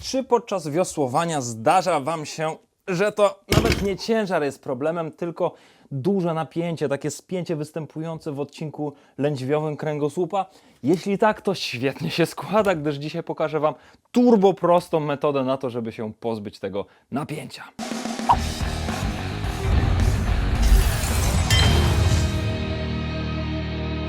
Czy podczas wiosłowania zdarza Wam się, że to nawet nie ciężar jest problemem, tylko duże napięcie, takie spięcie występujące w odcinku lędźwiowym kręgosłupa? Jeśli tak, to świetnie się składa, gdyż dzisiaj pokażę Wam turbo prostą metodę na to, żeby się pozbyć tego napięcia.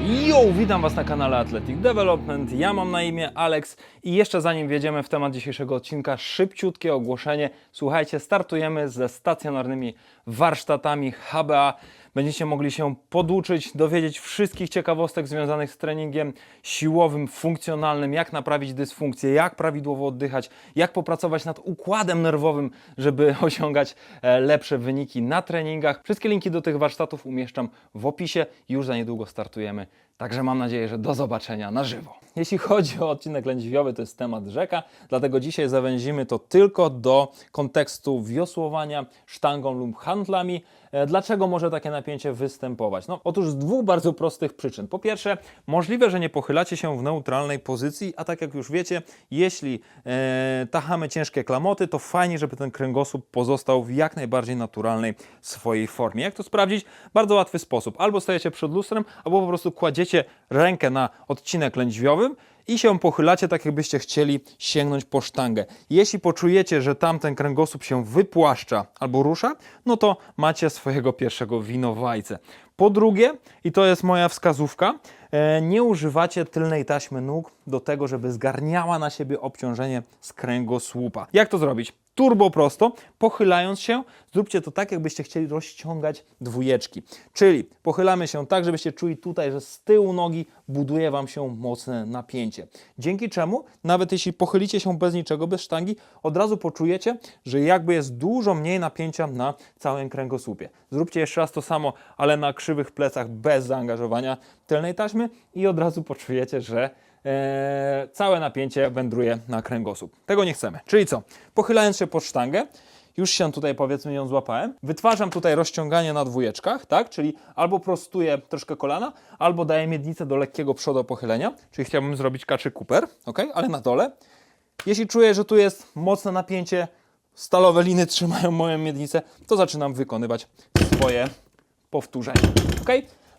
Yo, witam Was na kanale Athletic Development. Ja mam na imię Alex i jeszcze zanim wjedziemy w temat dzisiejszego odcinka, szybciutkie ogłoszenie. Słuchajcie, startujemy ze stacjonarnymi warsztatami HBA. Będziecie mogli się poduczyć, dowiedzieć wszystkich ciekawostek związanych z treningiem siłowym, funkcjonalnym, jak naprawić dysfunkcję, jak prawidłowo oddychać, jak popracować nad układem nerwowym, żeby osiągać e, lepsze wyniki na treningach. Wszystkie linki do tych warsztatów umieszczam w opisie. Już za niedługo startujemy. Także mam nadzieję, że do zobaczenia na żywo. Jeśli chodzi o odcinek lędźwiowy, to jest temat rzeka, dlatego dzisiaj zawęzimy to tylko do kontekstu wiosłowania sztangą lub handlami. E, Dlaczego może takie napięcie występować? No, otóż z dwóch bardzo prostych przyczyn. Po pierwsze, możliwe, że nie pochylacie się w neutralnej pozycji, a tak jak już wiecie, jeśli e, tachamy ciężkie klamoty, to fajnie, żeby ten kręgosłup pozostał w jak najbardziej naturalnej swojej formie. Jak to sprawdzić? Bardzo łatwy sposób. Albo stajecie przed lustrem, albo po prostu kładziecie rękę na odcinek lędźwiowym i się pochylacie tak, jakbyście chcieli sięgnąć po sztangę. Jeśli poczujecie, że tamten kręgosłup się wypłaszcza albo rusza, no to macie swojego pierwszego winowajcę. Po drugie, i to jest moja wskazówka, e, nie używacie tylnej taśmy nóg do tego, żeby zgarniała na siebie obciążenie z kręgosłupa. Jak to zrobić? Turbo prosto, pochylając się, zróbcie to tak, jakbyście chcieli rozciągać dwójeczki. Czyli pochylamy się tak, żebyście czuli tutaj, że z tyłu nogi buduje Wam się mocne napięcie. Dzięki czemu, nawet jeśli pochylicie się bez niczego, bez sztangi, od razu poczujecie, że jakby jest dużo mniej napięcia na całym kręgosłupie. Zróbcie jeszcze raz to samo, ale na krzywych plecach bez zaangażowania tylnej taśmy i od razu poczujecie, że e, całe napięcie wędruje na kręgosłup. Tego nie chcemy. Czyli co? Pochylając się pod sztangę, już się tutaj powiedzmy ją złapałem. Wytwarzam tutaj rozciąganie na dwójeczkach, tak? Czyli albo prostuję troszkę kolana, albo daję miednicę do lekkiego przodopochylenia, czyli chciałbym zrobić kaczy Cooper, ok? Ale na dole. Jeśli czuję, że tu jest mocne napięcie, stalowe liny trzymają moją miednicę, to zaczynam wykonywać swoje powtórzenia. Ok?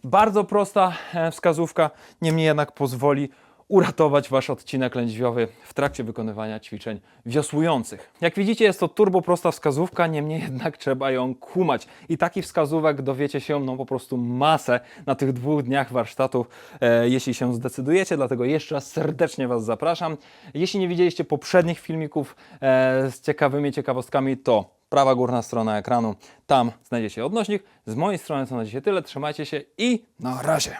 Bardzo prosta e, wskazówka, niemniej jednak pozwoli uratować Wasz odcinek lędźwiowy w trakcie wykonywania ćwiczeń wiosłujących. Jak widzicie, jest to turbo prosta wskazówka, niemniej jednak trzeba ją kumać. I takich wskazówek dowiecie się no po prostu masę na tych dwóch dniach warsztatów, e, jeśli się zdecydujecie. Dlatego jeszcze raz serdecznie Was zapraszam. Jeśli nie widzieliście poprzednich filmików e, z ciekawymi ciekawostkami, to prawa górna strona ekranu, tam znajdziecie odnośnik. Z mojej strony to na dzisiaj tyle, trzymajcie się i na razie.